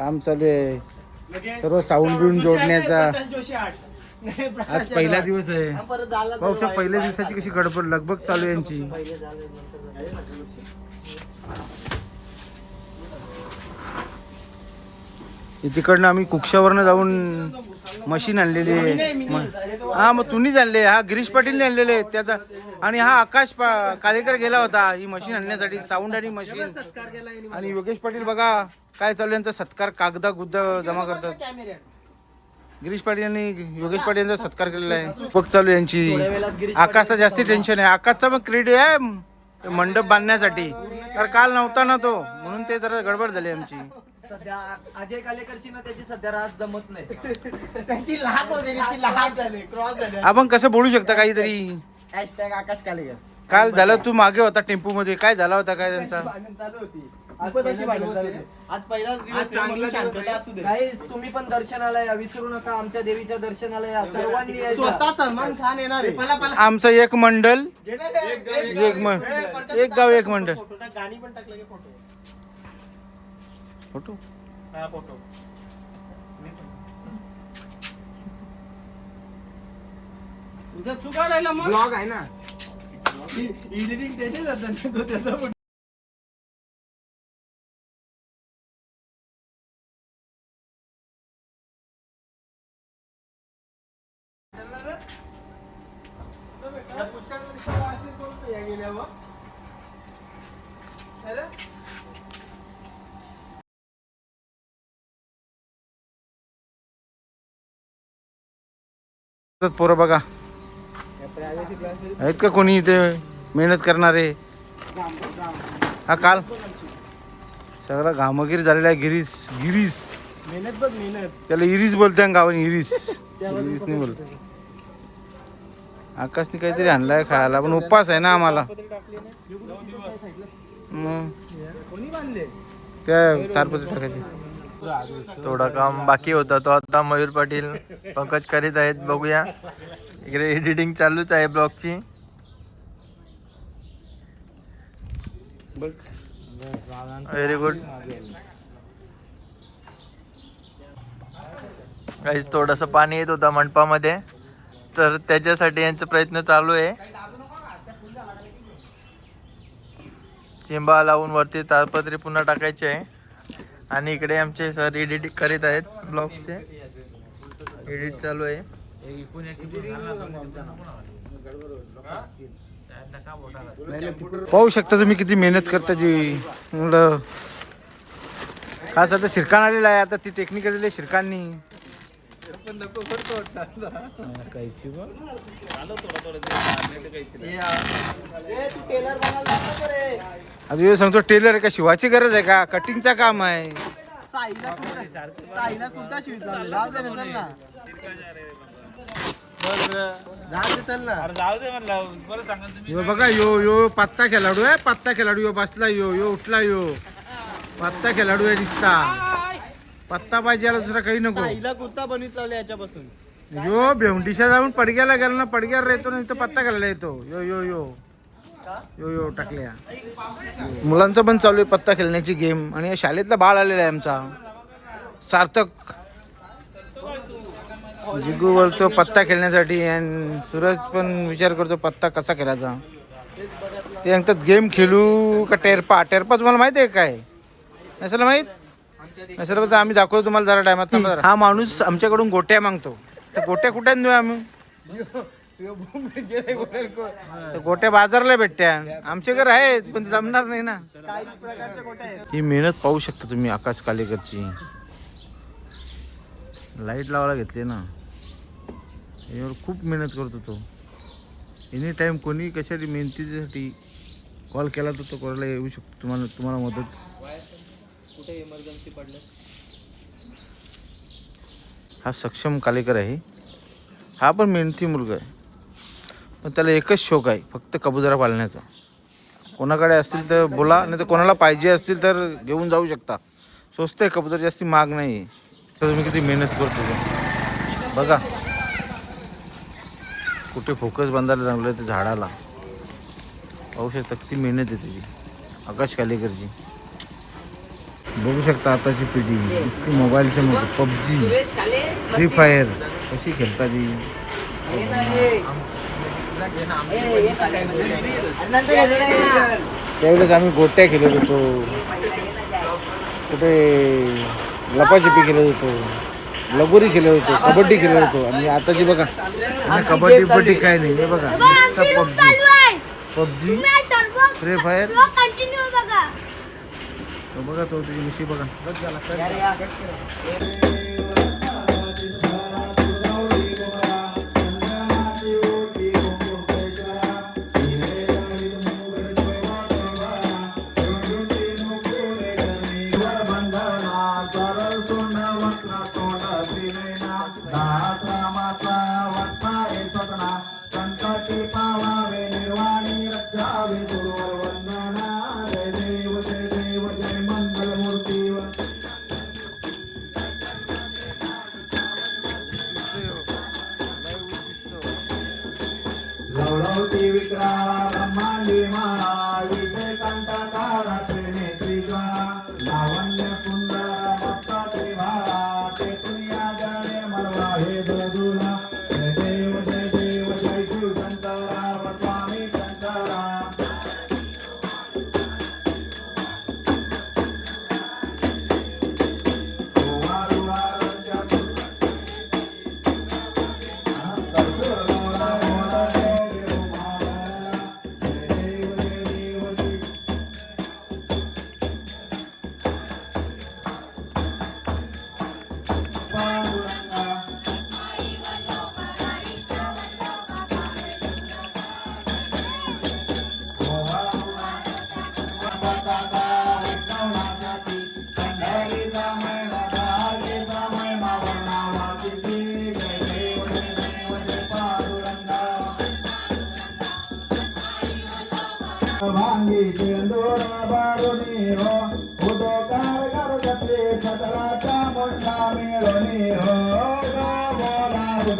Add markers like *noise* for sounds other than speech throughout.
काम चालू आहे. सर्व साऊंड बिऊंड जोडण्याचा. आज पहिला दिवस आहे. पाहू शकता पहिल्या दिवसाची कशी गडबड लगबग चालू आहे यांची. तिकडनं आम्ही कुक्षावरनं जाऊन मशीन आणलेली आहे. हा मग तुम्हीच आणले. हा गिरीश पाटीलने आणलेले आहेत. त्याचा आणि हा आकाश कालेकर गेला होता. ही मशीन आणण्यासाठी साऊंड आणि मशीन. आणि योगेश पाटील बघा काय चालू आहे यांचा सत्कार. कागदा गुद्दा जमा करतात. गिरीश पाटील यांनी योगेश पाटील यांचा सत्कार केलेला आहे. बघ चालू आहे यांची. आकाशचा जास्ती टेन्शन आहे. आकाशचा पण क्रेडिट आहे मंडप बांधण्यासाठी. तर काल नव्हता ना तो. म्हणून ते जरा गडबड झाली आमची. सध्या अजय कालेकरची ना त्याची सध्या रास जमत नाही. त्यांची लहान होते ती लहान झाले क्रॉस झाले. आपण कसं बोलू शकता काहीतरी? हॅशटॅग आकाश कालेकर. काल झालं तू मागे होता टेम्पो मध्ये काय झाला होता काय त्यांचा? भांडण चालू होती. आज पहिलाच दिवस आहे. आज पहिलाच दिवस आहे, चांगला म्हणून शांतता असू दे. गाईज तुम्ही पण दर्शनाला या. विसरू नका. आमच्या देवीच्या दर्शनाला या. सर्वांनी यायचं. स्वतः सलमान खान येणार आहे. आमचं एक मंडल. एक एक म- एक गाव एक मंडळ. फोटो टाक गाणी पण टाकलं की फोटो फोटो हा फोटो ब्लॉग आहे ना एडिटिंग त्याचे जातात तो त्याचा फोटो पोरं बघा. आहेत का कोणी इथे मेहनत करणारे? हा काल. सगळा घामगिरी झालेला आहे गिरीस गिरीस मेहनत बघ मेहनत. त्याला इरीस बोलते गावाने इरीस इरीस नाही बोलत. आकाशने काहीतरी आणलाय खायला पण उपवास आहे ना आम्हाला. मग. त्या तारपत्री टाकायची. थोडा काम बाकी होता. तो आता मयूर पाटील पंकज करीत आहेत. बघूया. इकडे एडिटिंग चालूच आहे ब्लॉगची. व्हेरी गुड काहीच थोडंसं पाणी येत होतं मंडपामध्ये. तर त्याच्यासाठी यांचा प्रयत्न चालू आहे. चिंबा लावून वरती ताडपत्री पुन्हा टाकायची आहे. आणि इकडे आमचे सर एडिट करीत आहेत ब्लॉगचे एडिट चालू आहे. पाहू शकता तुम्ही किती मेहनत करता जी. मुलं खास आता शिरकान आलेला आहे आता ती शिरकांनी आता. सांगतो टेलर आहे का? शिवायची गरज आहे का? कटिंगचा काम आहे. साईला कुर्ता साईला कुर्ता शिवत जाऊ दे. जाऊ दे ना, चल ना. जाऊ दे चल ना यो बघा यो यो पत्ता खेळाडू आहे पत्ता खेळाडू यो बसला यो यो उठला यो. पत्ता खेळाडू आहे दिसता. पत्ता पाहिजे याला दुसरा काही नको. साईला कुर्ता बनवीत लावले याच्यापासून. यो भेवंडीशा जाऊन पडग्याला गेला ना पडग्यावर येतो ना इथं पत्ता घालायला येतो. यो यो यो. यो यो टाकल्या. मुलांचं पण चालू आहे पत्ता खेळण्याची गेम. आणि या शाळेतला बाळ आलेला आहे आमचा. सार्थक. जिगू बोलतो पत्ता खेळण्यासाठी आणि सूरज पण विचार करतो पत्ता कसा खेळायचा. ते सांगतात गेम खेळू का टेरपा? टेरपा तुम्हाला माहिती आहे काय? नसेल माहीत? नसेल आम्ही दाखवतो तुम्हाला जरा टायमात हा माणूस आमच्याकडून गोट्या मागतो. तर गोट्या कुठे देऊ आम्ही? तर गोट्या बाजारला भेटत्या. आमचे घर आहेत पण ते जमणार नाही ना. ही मेहनत पाहू शकता तुम्ही आकाश कालेकरची. लाइट लावायला घेतली ना. यावर खूप मेहनत करतो तो एनी टाईम कोणी कशासाठी मेहनतीसाठी कॉल केला तर तो करायला येऊ शकतो. तुम्हाला तुम्हाला मदत काही इमर्जन्सी पडल्यास हा सक्षम कालेकर आहे. हा पण मेहनती मुलगा आहे. पण त्याला एकच शौक आहे फक्त कबुतरा पाळण्याचा कोणाकडे असतील तर बोला नाही तर कोणाला पाहिजे असतील तर घेऊन जाऊ शकता. स्वस्त आहे कबुतर जास्ती महाग नाही आहे. तर तुम्ही किती मेहनत करतो बघा. कुठे फोकस बांधायला चांगलं ते झाडाला. पाहू शकता किती मेहनत आहे त्याची. आकाश कालेकरची. बघू शकता आताची पिढी. इतकी मोबाईलच्या मध्ये पबजी फ्री फायर कशी खेळतात त्यावेळेस आम्ही गोट्या खेळत होतो. कुठे लपाछपी खेळत होतो. लगोरी खेळत होतो कबड्डी खेळत होतो. आणि आताची बघा. कबड्डी कबड्डी काय नाही. बघा. पबजी. पबजी. फ्री फायर बघा तो त्याची मिशी बघा.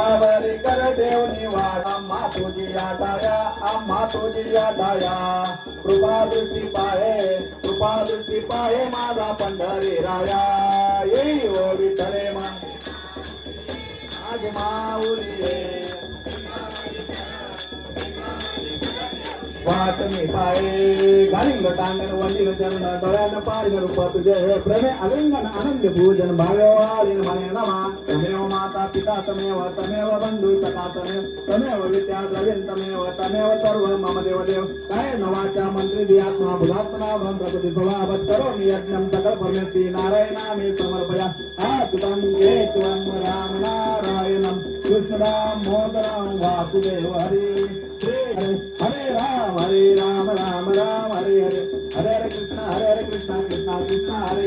मिळलावरी कर देव वाट आम्हा तुझी आधाया आम्हा तुझी आधाया कृपा दृष्टी पाहे कृपा दृष्टी पाहे माझा पंढरी राया. येई ओ विठ्ठले मा आज माऊली वाटणी वाट मी पाये घालिंग टांगण वंदिल जन्म डोळ्यानं पाहिलं रूप तुझे हे प्रेमे. अलिंगन आनंद पूजन भाव्यवालिन म्हणे नमा. तमेव माता पिता तमेव तमेव तमेव विद्या द्रविण तमेव तमेव मम देव देव काय नवाच्या मंत्री दियात्मा भुलात्मना भ्रम प्रकृती समर्पया। हा तुतं त्वं राम नारायणं कृष्णराम मोदराम वासुदेव हरे हरे राम हरे राम राम राम हरे हरे। हरे हरे कृष्ण हरे हरे कृष्ण कृष्ण कृष्ण हरे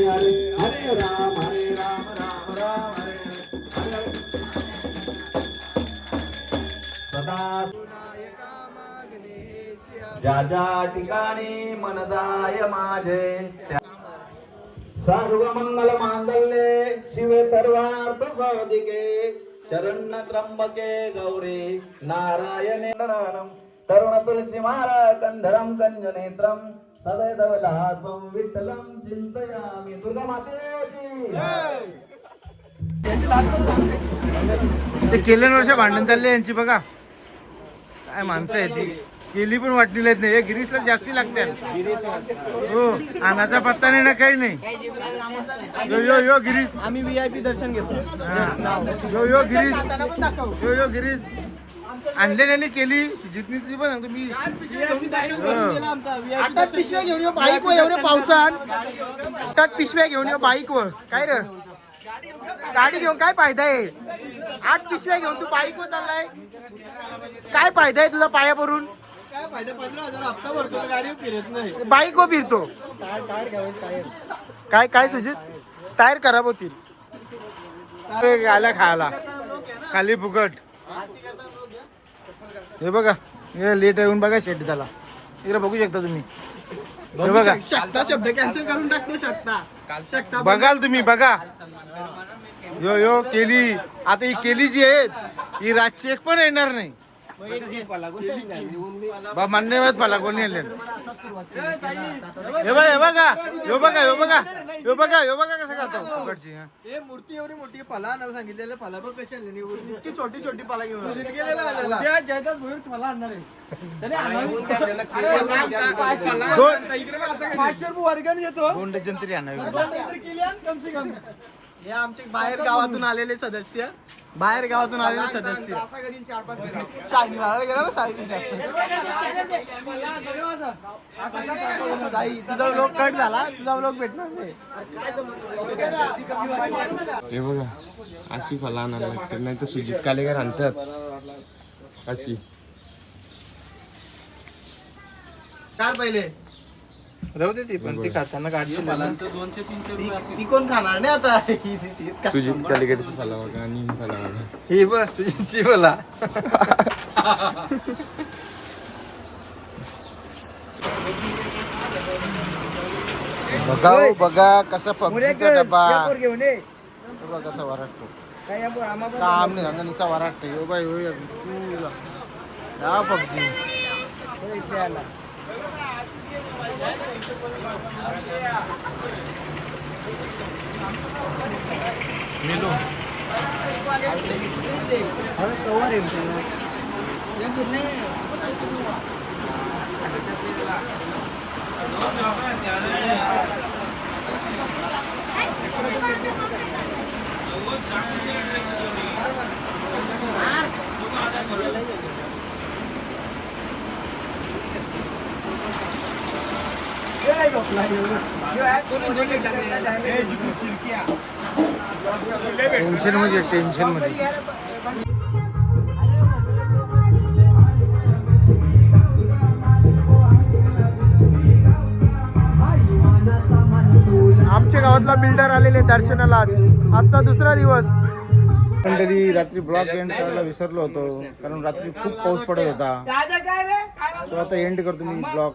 ज्या ज्या ठिकाणी मन जाय माझे सर्व मंगल मांगल्ये शिवे सर्वार्थ साधिके शरण त्र्यंबके गौरी नारायणे नरणं तरुण तुलसी महाराज कंधरम कंजनेत्रम कंजनेत्रं सदैतवलासं विठ्ठलं चिन्तयामि दुर्गा मातेची ते केल्यान भांडण चालले यांची बघा. काय माणसं आहे ती. केली पण वाटलेली आहेत नाही. हे गिरीशला जास्ती लागते. हो अनाचा पत्ता नाही ना काही नाही. यो यो यो गिरीश. आम्ही व्हीआयपी दर्शन घेतो हा. यो यो गिरीश. जाताना पण दाखव. यो यो गिरीश. आणलेल्याने केली. जितनी ती पण सांगतो मी. आठात पिशव्या घेऊन येऊ बाईक वर एवढ्या पावसात आठात पिशव्या घेऊन येऊ बाईक वर. काय रे? गाडी घेऊन काय फायदा आहे? आठ पिशव्या घेऊन तू बाईक वर चाललाय? काय फायदा आहे तुझा पायावरून काय फायदा? पंधरा हजार हप्ता भरतो तर गाडी फिरत नाही. बाईक वर फिरतो. काय काय सुजित? टायर खराब होतील. अरे आला खायला. खाली फुकट. हे बघा हे लेट येऊन बघा शेट त्याला. इकडे बघू शकता तुम्ही. हे बघा शकता शब्द कॅन्सल करून टाकतो शकता. शकता बघाल तुम्ही बघा. यो यो केली. आता ही केली जी आहे ही रातची एक पण येणार नाही. बा मान्यवाद पाला कोणी आणले हे बघा हे बघा हे बघा हे बघा हे बघा हे बघा कसं खातो फुकटची हा. हे मूर्ती एवढी मोठी फला आणायला सांगितलेलं फला बघ कशी आणली इतकी छोटी छोटी पाला घेऊन आला. गेलेला जयदास भोईर फला आणणार आहे. तरी आणावी. दोन पाचशे रुपये वर्गण घेतो. दोन डझन तरी आणावी. केली आणि कम से कम. हे आमचे बाहेर गावातून आलेले सदस्य. बाहेर गावातून आलेले सदस्य. शाही मारायला गेला ना साई साई तुझा लोक कट झाला. तुझा लोक भेटणार नाही. हे बघा अशी फळं आणायला लागतात नाही तर सुजित कालेकर आणतात. अशी. कार पहिले. राहू दे ती पण ती खाताना काढली ती- ती कोण खाणार नाही आता? *laughs* ही- ही- हीच खा- सुजित बघा आणि बघा ही बघ तुझी बोला बघा हो, बघा कसा पक्षीचा डबा. घेऊन ये. बघा कसा वराटतो काय या पोर- आम्हा पण- काम नाही धंदा वराटतो यो बाई हो या तुला. या पक्षी हो, इथे आला. अरे, कवर आहे त्याला. या पूर्ण काय झोपला ह्यो? ह्यो ऍप कोणी कोणी टाकलेला आहे? टेन्शन म्हणजे टेन्शनमध्ये. आमच्या गावातला बिल्डर आलेले दर्शनाला आज. आजचा दुसरा दिवस. मंडळी रात्री ब्लॉग एंड करायला विसरलो होतो कारण रात्री खूप पाऊस पडत होता. तो आता एंड करतो मी ब्लॉग.